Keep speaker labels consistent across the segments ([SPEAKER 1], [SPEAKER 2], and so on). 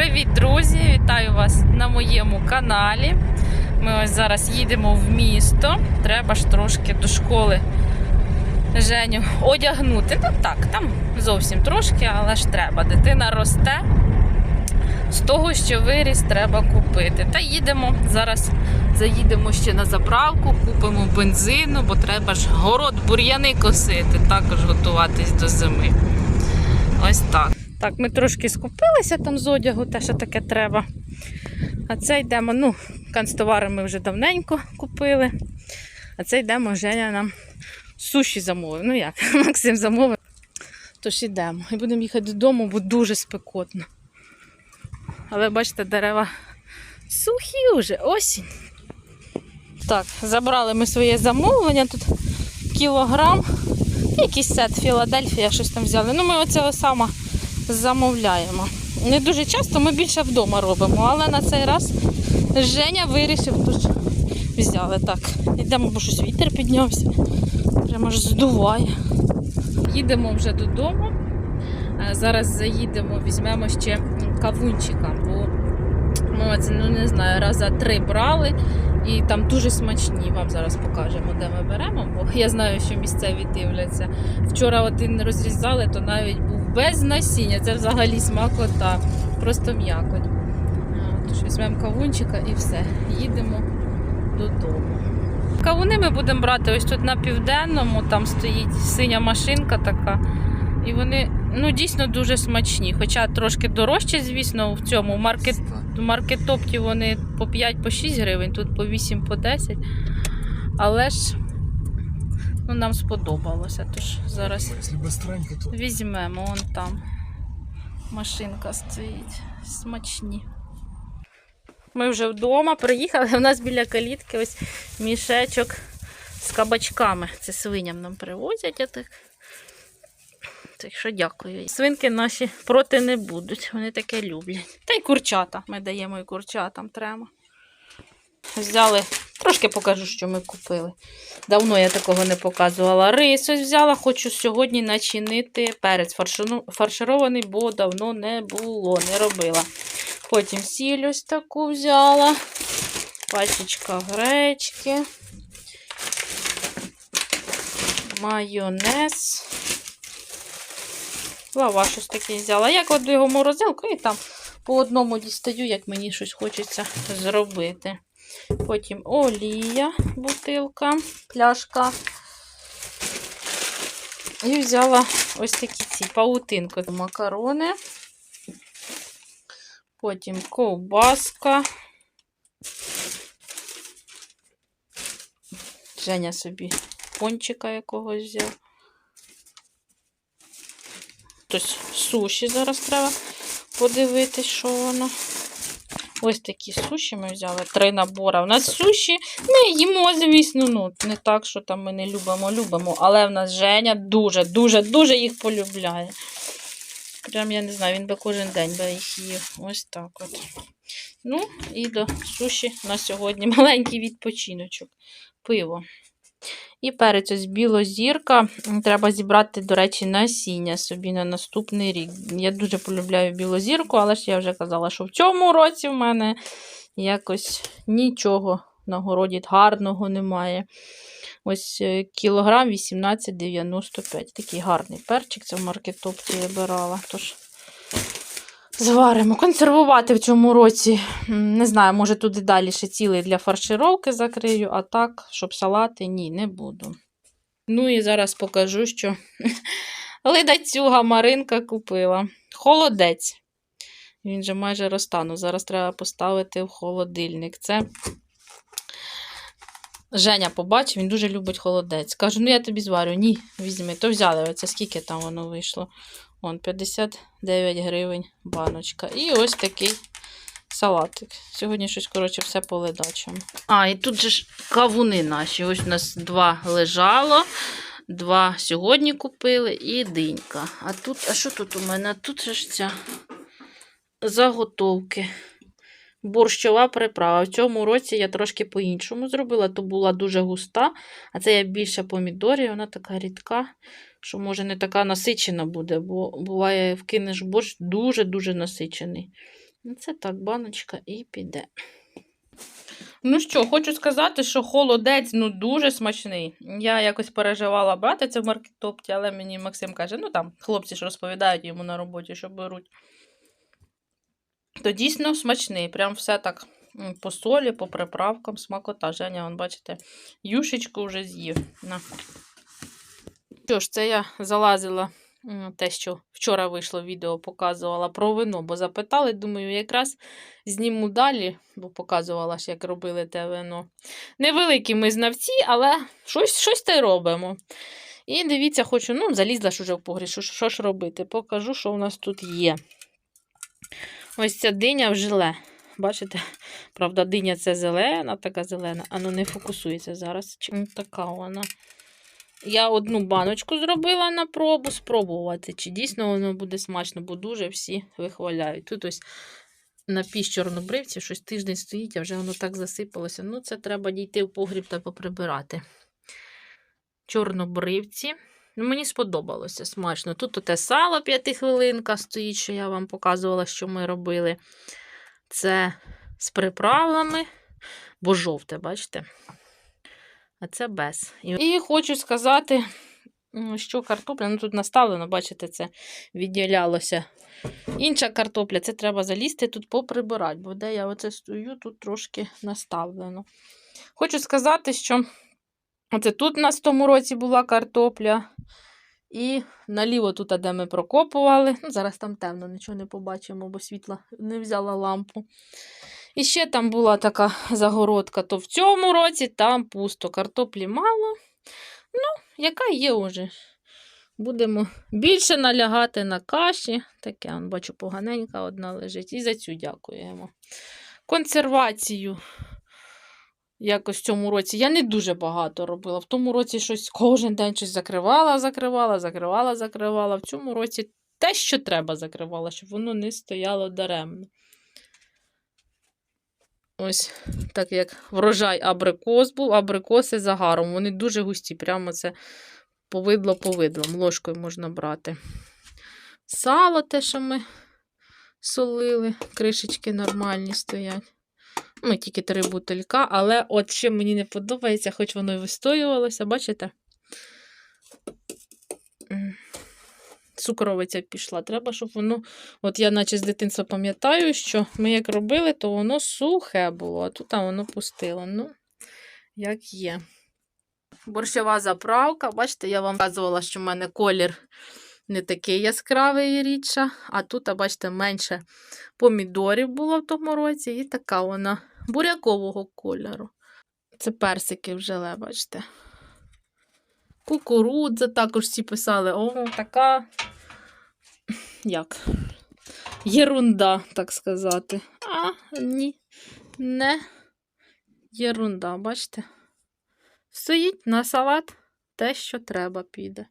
[SPEAKER 1] Привіт, друзі! Вітаю вас на моєму каналі. Ми ось зараз їдемо в місто. Треба ж трошки до школи Женю одягнути. Ну так, там зовсім трошки, але ж треба. Дитина росте. З того, що виріс, треба купити. Та їдемо. Зараз заїдемо ще на заправку, купимо бензину, бо треба ж город бур'яни косити, також готуватись до зими. Ось так. Так, ми трошки скупилися там з одягу, те, що таке треба. А це йдемо, ну, канцтовари ми вже давненько купили. А це йдемо, Женя нам суші замовив. Ну як, Максим замовив. Тож йдемо. І будемо їхати додому, бо дуже спекотно. Але бачите, дерева сухі вже, осінь. Так, забрали ми своє замовлення. Тут кілограм. Якийсь сет Філадельфія, щось там взяли. Ну, ми оце саме замовляємо. Не дуже часто ми більше вдома робимо, але на цей раз Женя вирішив тут взяли. Так, йдемо, бо щось вітер піднявся. Прямо ж здуває. Їдемо вже додому. Е, Зараз заїдемо, візьмемо ще кавунчика, бо ми оце, ну не знаю, раза три брали. І там дуже смачні. Вам зараз покажемо, де ми беремо, бо я знаю, що місцеві дивляться. Вчора один розрізали, то навіть був без насіння. Це взагалі смакота, просто м'якоть. Тож візьмемо кавунчика і все. Їдемо додому. Кавуни ми будемо брати ось тут на південному, там стоїть синя машинка така. І вони ну, дійсно дуже смачні. Хоча трошки дорожче, звісно, в цьому маркет, в маркетопті вони по 5 по 6 гривень, тут по 8 по 10. Але ж ну, нам сподобалося. Тож зараз візьмемо, вон там машинка стоїть. Смачні. Ми вже вдома приїхали. У нас біля калітки ось мішечок з кабачками. Це свиням нам привозять. отак. Так що дякую. Свинки наші проти не будуть, вони таке люблять. Та й курчата. Ми даємо і курчатам треба. Взяли, трошки покажу, що ми купили. Давно я такого не показувала. Рис ось взяла, хочу сьогодні начинити перець фарширований, бо давно не було, не робила. Потім сіль ось таку взяла. Пачечка гречки. Майонез. Лаваш ось такий взяла. Я кладу його морозилку і там по одному дістаю, як мені щось хочеться зробити. Потім олія, бутилка, пляшка. І взяла ось такі ці паутинки макарони. Потім ковбаска. Женя собі пончика якогось взяв. Тобто суші зараз треба подивитись, що воно. Ось такі суші ми взяли. Три набори. У нас суші не їмо, звісно, ну, не так, що там ми не любимо, любимо. Але в нас Женя дуже, дуже, дуже їх полюбляє. Прям я не знаю, він би кожен день би їх їв. Ось так от. Ну, і до суші на сьогодні маленький відпочиночок. Пиво. І перець ось білозірка. Треба зібрати, до речі, насіння собі на наступний рік. Я дуже полюбляю білозірку, але ж я вже казала, що в цьому році в мене якось нічого на городі гарного немає. Ось е, кілограм 18,95. Такий гарний перчик. Це в маркетопці я брала. Тож зваримо. Консервувати в цьому році. Не знаю, може туди далі ще цілий для фаршировки закрию, а так, щоб салати, ні, не буду. Ну і зараз покажу, що ледацюга Маринка купила. Холодець. Він же майже розтанув. Зараз треба поставити в холодильник. Це Женя побачив, він дуже любить холодець. Кажу, ну я тобі зварю. Ні, візьми. То взяли. Оце скільки там воно вийшло? Вон 59 гривень баночка. І ось такий салатик. Сьогодні щось, коротше, все по ледачам. А, і тут же ж кавуни наші. Ось у нас два лежало. Два сьогодні купили і динька. А тут, а що тут у мене? Тут ж ця заготовки. Борщова приправа. В цьому році я трошки по-іншому зробила, то була дуже густа, а це я більше помідорів, вона така рідка, що може не така насичена буде, бо буває, вкинеш борщ дуже-дуже насичений. Ну, Це так, баночка і піде. Ну що, хочу сказати, що холодець ну дуже смачний. Я якось переживала брати це в маркетопті, але мені Максим каже: ну там хлопці ж розповідають йому на роботі, що беруть. То дійсно смачний. Прям все так по солі, по приправкам, смакота. Женя, вон, бачите, юшечку вже з'їв. На. Що ж, це я залазила те, що вчора вийшло відео, показувала про вино, бо запитали, думаю, якраз зніму далі, бо показувала ж, як робили те вино. Невеликі ми знавці, але щось, щось те робимо. І дивіться, хочу, ну, залізла ж уже в погріб, що, що ж робити? Покажу, що у нас тут є. Ось ця диня в желе. Бачите? Правда, диня це зелена, така зелена, а ну не фокусується зараз. Чим така вона. Я одну баночку зробила на пробу, спробувати, чи дійсно воно буде смачно, бо дуже всі вихваляють. Тут ось напій чорнобривців, щось тиждень стоїть, а вже воно так засипалося. Ну, це треба дійти в погріб та поприбирати. Чорнобривці. Ну, мені сподобалося смачно. Тут оте сало п'ятихвилинка стоїть, що я вам показувала, що ми робили. Це з приправами, бо жовте, бачите? А це без. І хочу сказати, що картопля, ну тут наставлено, бачите, це відділялося. Інша картопля, це треба залізти тут поприбирати, бо де я оце стою, тут трошки наставлено. Хочу сказати, що оце тут у нас в тому році була картопля. І наліво тут, де ми прокопували. Ну, зараз там темно, нічого не побачимо, бо світла не взяла лампу. І ще там була така загородка, то в цьому році там пусто. Картоплі мало. Ну, яка є уже. Будемо більше налягати на каші. Таке, бачу, поганенька одна лежить. І за цю дякуємо. Консервацію. Якось в цьому році я не дуже багато робила. В тому році щось кожен день щось закривала, закривала, закривала, закривала. В цьому році те, що треба, закривала, щоб воно не стояло даремно. Ось так як врожай абрикос був, абрикоси загаром. Вони дуже густі, прямо це повидло повидлом. Ложкою можна брати. Сало те, що ми солили, кришечки нормальні стоять. Ми тільки три бутилька, але от що мені не подобається, хоч воно і вистоювалося, бачите? Цукровиця пішла. Треба, щоб воно. От я, наче з дитинства пам'ятаю, що ми як робили, то воно сухе було, а тут воно пустило. Ну, як є. Борщова заправка. Бачите, я вам казувала, що в мене колір не такий яскравий рідша, а тут, бачите, менше помідорів було в тому році, і така вона бурякового кольору. Це персики в желе, бачите. Кукурудза також всі писали. О, така. Як? Єрунда, так сказати. А, ні, не єрунда, бачите? Стоїть на салат те, що треба, піде.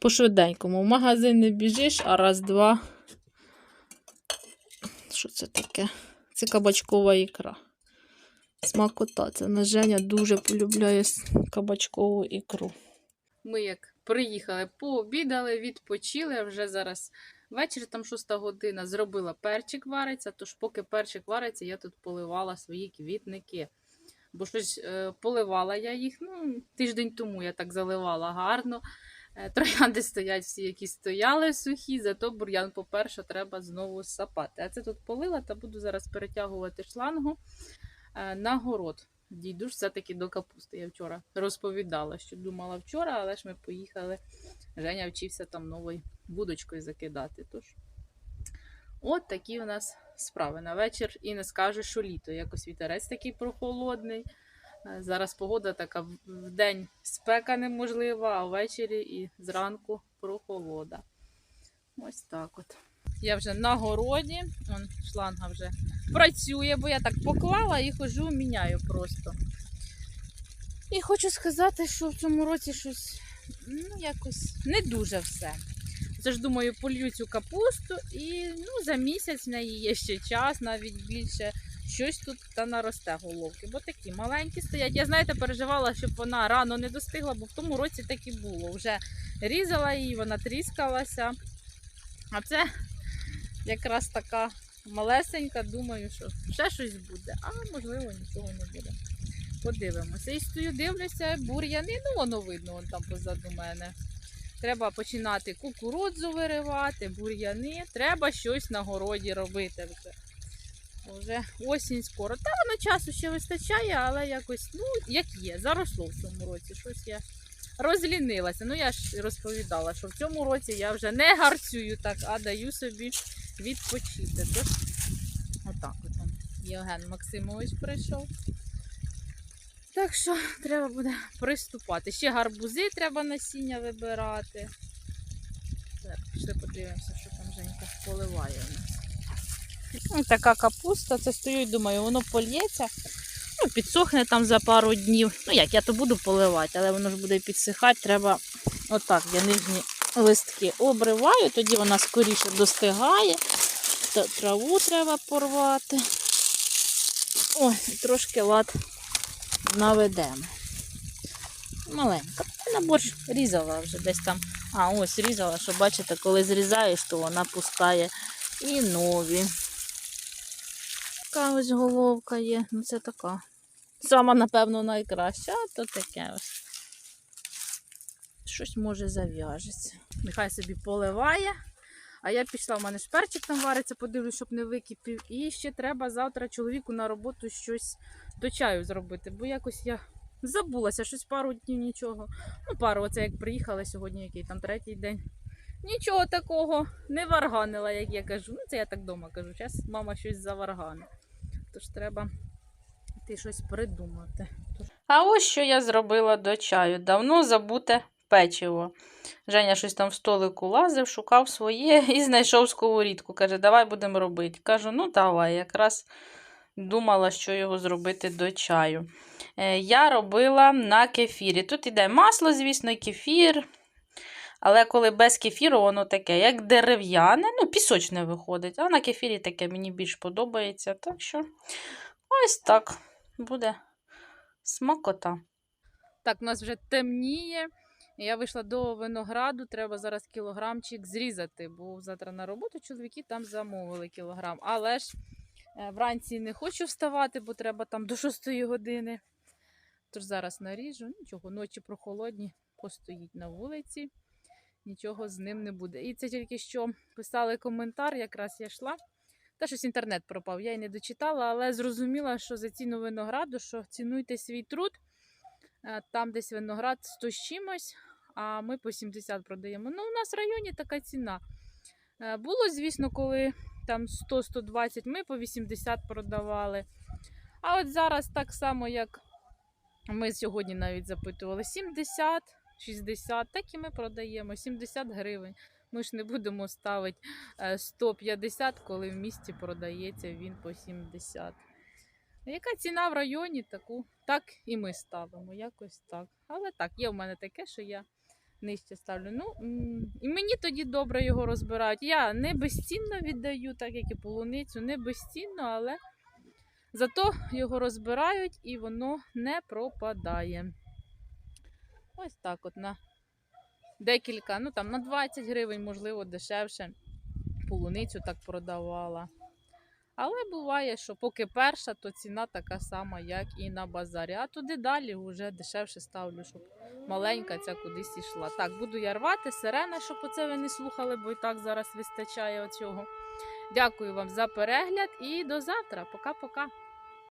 [SPEAKER 1] По швиденькому. В магазин не біжиш, а раз-два. Що це таке? Це кабачкова ікра. Смакота. Це на Женя дуже полюбляє кабачкову ікру. Ми як приїхали, пообідали, відпочили, вже зараз вечір, там шоста година, зробила перчик вариться, тож поки перчик вариться, я тут поливала свої квітники. Бо щось е, поливала я їх, ну, тиждень тому я так заливала гарно. Е, Троянди стоять всі, які стояли сухі, зато бур'ян, по-перше, треба знову сапати. А це тут полила та буду зараз перетягувати шлангу е, на город. Дійду ж все-таки до капусти. Я вчора розповідала, що думала вчора, але ж ми поїхали. Женя вчився там новою будочкою закидати. Тож, от такі у нас справи на вечір. І не скажу, що літо. Якось вітерець такий прохолодний. Е, Зараз погода така в- день спека неможлива, а ввечері і зранку прохолода. Ось так от. Я вже на городі, Вон, шланга вже працює, бо я так поклала і хожу, міняю просто. І хочу сказати, що в цьому році щось ну, якось не дуже все. Це ж думаю, полью цю капусту і ну, за місяць в неї є ще час, навіть більше. Щось тут та наросте головки, бо такі маленькі стоять. Я, знаєте, переживала, щоб вона рано не достигла, бо в тому році так і було. Вже різала її, вона тріскалася. А це якраз така малесенька, думаю, що ще щось буде, а можливо нічого не буде. Подивимося. І стою, дивлюся, бур'яни, ну воно видно вон там позаду мене. Треба починати кукурудзу виривати, бур'яни. Треба щось на городі робити вже. Вже осінь скоро. Та воно часу ще вистачає, але якось, ну, як є, заросло в цьому році. Щось я розлінилася. Ну, я ж розповідала, що в цьому році я вже не гарцюю так, а даю собі відпочити. Тож, отак от он Євген Максимович прийшов. Так що треба буде приступати. Ще гарбузи треба насіння вибирати. Так, пішли подивимося, що там Женька поливає у нас. Ось така капуста, це стою і думаю, воно польється. Ну, підсохне там за пару днів. Ну як, я то буду поливати, але воно ж буде підсихати. Треба отак, я нижні листки обриваю, тоді вона скоріше достигає. Траву треба порвати. Ой, трошки лад наведемо. Маленька. На борщ різала вже десь там. А, ось різала, що бачите, коли зрізаєш, то вона пускає і нові. Така ось головка є. Ну це така. Сама, напевно, найкраща, а то таке ось. Щось може зав'яжеться. Нехай собі поливає. А я пішла, в мене ж перчик там вариться, подивлюсь, щоб не википів. І ще треба завтра чоловіку на роботу щось до чаю зробити, бо якось я забулася, щось пару днів нічого. Ну, пару, оце як приїхала сьогодні, який там третій день. Нічого такого не варганила, як я кажу. Ну, це я так вдома кажу. Зараз мама щось заваргане. Тож треба йти щось придумати. А ось що я зробила до чаю. Давно забуте печиво. Женя щось там в столику лазив, шукав своє і знайшов сковорідку. Каже, давай будемо робити. Кажу, ну давай, якраз думала, що його зробити до чаю. Е, Я робила на кефірі. Тут іде масло, звісно, кефір. Але коли без кефіру, воно таке, як дерев'яне, ну, пісочне виходить. А на кефірі таке мені більш подобається. Так що ось так буде смакота. Так, у нас вже темніє. Я вийшла до винограду, треба зараз кілограмчик зрізати, бо завтра на роботу чоловіки там замовили кілограм. Але ж е, вранці не хочу вставати, бо треба там до 6 години. Тож зараз наріжу. Нічого, ночі прохолодні, постоїть на вулиці, нічого з ним не буде. І це тільки що писали коментар, якраз я йшла. Та щось інтернет пропав, я й не дочитала, але зрозуміла, що за ціну винограду, що цінуйте свій труд. Е, Там десь виноград 100 з чимось, а ми по 70 продаємо. Ну, у нас в районі така ціна. Е, Було, звісно, коли там 100-120 ми по 80 продавали. А от зараз так само, як ми сьогодні навіть запитували, 70, 60, так і ми продаємо 70 гривень. Ми ж не будемо ставити е, 150, коли в місті продається він по 70. Яка ціна в районі, таку так і ми ставимо. Якось так. Але так, є в мене таке, що я нижче ставлю. Ну, і мені тоді добре його розбирають. Я не безцінно віддаю, так як і полуницю, не безцінно, але зато його розбирають і воно не пропадає. Ось так от на декілька, ну там на 20 гривень, можливо, дешевше полуницю так продавала. Але буває, що поки перша, то ціна така сама, як і на базарі. А туди далі вже дешевше ставлю, щоб маленька ця кудись ішла. Так, буду я рвати сирена, щоб оце ви не слухали, бо і так зараз вистачає оцього. Дякую вам за перегляд і до завтра. Пока-пока.